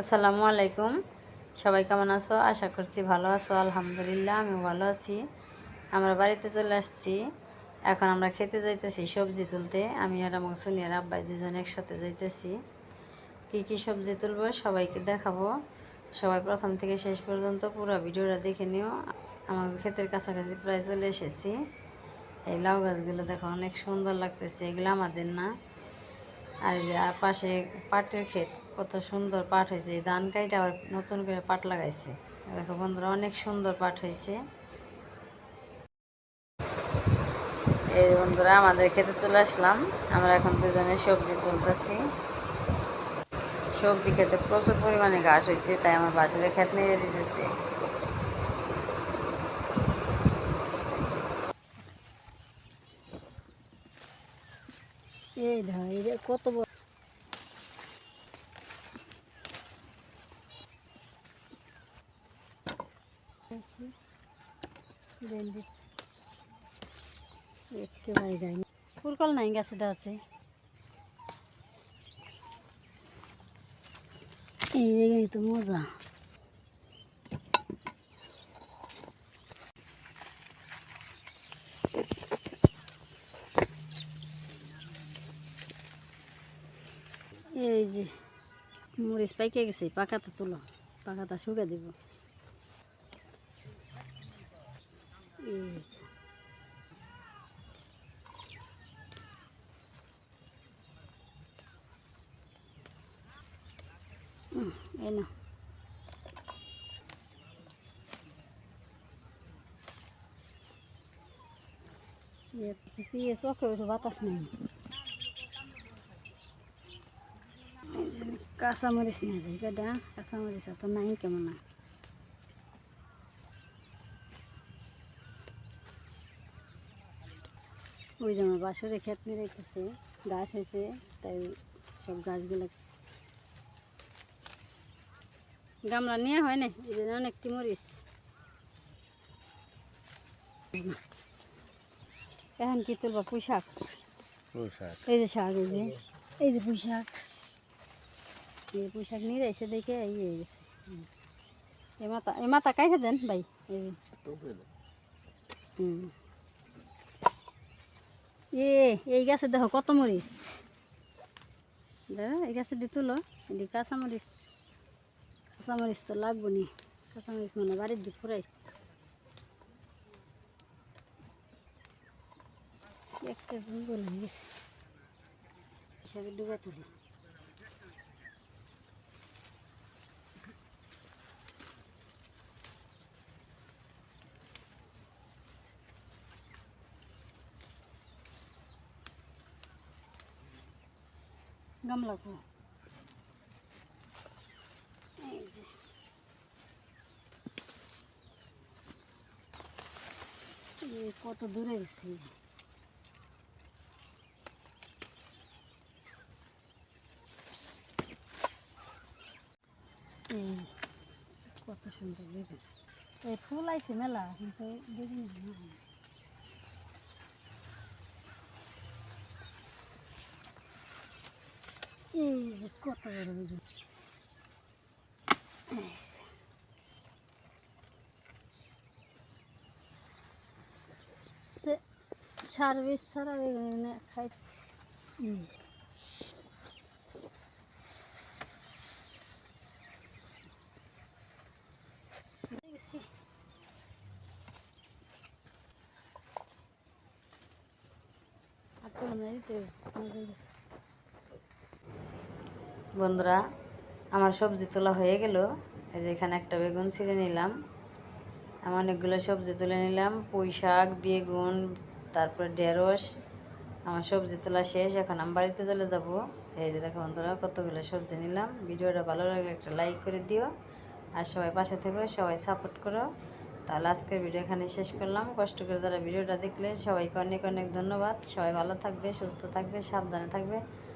আসসালামু আলাইকুম। সবাই কেমন আছো? আশা করছি ভালো আছো। আলহামদুলিল্লাহ, আমিও ভালো আছি। আমরা বাড়িতে চলে আসছি। এখন আমরা খেতে যাইতেছি সবজি তুলতে। আমি আর আমার সুনিয়ার আব্বাই দুজন একসাথে যাইতেছি। কি কি সবজি তুলবো সবাইকে দেখাবো। সবাই প্রথম থেকে শেষ পর্যন্ত পুরো ভিডিওটা দেখে নিও। আমার ক্ষেতের কাছাকাছি প্রায় চলে এসেছি। এই লাউ গাছগুলো দেখো অনেক সুন্দর লাগতেছে। এগুলো আমাদের না। আর পাশে পাটের ক্ষেত, কত সুন্দর পাট হয়েছে। ধান কাইটা আবার নতুন করে পাট লাগাইছে। দেখো বন্ধুরা, অনেক সুন্দর পাট হয়েছে। এই বন্ধুরা, আমাদের খেতে চলে আসলাম। আমরা এখন দুজনে সবজি তুলতেছি। সবজি খেতে প্রচুর পরিমাণে ঘাস হয়েছে, তাই আমার বাসারে খেত নিয়ে দিতেছে এই ধর যে কত বড়। একেবারে যায়নি। পুরকল নাই, গাছে দা আছে। এই তো মজা এই যে মরিচ পাইকে গেছে পাকাটা তুলো পাকাটা শুকে দিব। এই যে। উম, এই না কিছু ইয়ে চোখে ওঠে বাতাস নেই। কাঁচামরিচ নিয়ে যাই কেডা কাঁচামরিচ তো নাই কেমন না। ওই যে আমার বাসরে ক্ষেত মেরেছে গাছ হয়েছে তাই সব গাছগুলো গামলা নেওয়া হয় না এই জন্য অনেকটি মরিচ। এখন কি তুলবা? পুঁই শাক। এই যে শাক এই যে এই যে পুঁই শাক। এই পুঁই শাক নিয়ে এসে দেখে এই হয়ে গেছে। এ মাথা এ মাথা কাইছে দেন ভাই এ, এই গাছে দেখো কত মরিচ। দেখো এই গাছে দি তুলো এদি কাঁচা মরিচ। কাঁচা মরিচ তো লাগবো নি কাঁচা মরিচ মানে বাড়ির দিক ফুরাইছে একটা ভূগোল হয়ে গেছে। হিসাবে ডুবা তুলি। গামলা কো কত দূরে গেছে কত সুন্দর বেগুন এই ফুল আইছে মেলা কিন্তু বেগুন এই যে কত বড় বেগুন সার বিষ ছাড়া বেগুন খাই এই যে। দেখছি। আর তো মনে হয় তো মজা হয়েছে। বন্ধুরা, আমার সবজি তোলা হয়ে গেল। এই যে এখানে একটা বেগুন ছিঁড়ে নিলাম। আমি অনেকগুলো সবজি তুলে নিলাম। পুঁই শাক, বেগুন, তারপর ঢেঁড়স। আমার সবজি তোলা শেষ। এখন আমি বাড়িতে চলে যাব। এই যে দেখো বন্ধুরা, কতগুলো সবজি নিলাম। ভিডিওটা ভালো লাগলে একটা লাইক করে দিও। আর সবাই পাশে থেকো, সবাই সাপোর্ট করো। তাহলে আজকের ভিডিও এখানে শেষ করলাম। কষ্ট করে যারা ভিডিওটা দেখলে সবাইকে অনেক অনেক ধন্যবাদ। সবাই ভালো থাকবে, সুস্থ থাকবে, সাবধানে থাকবে।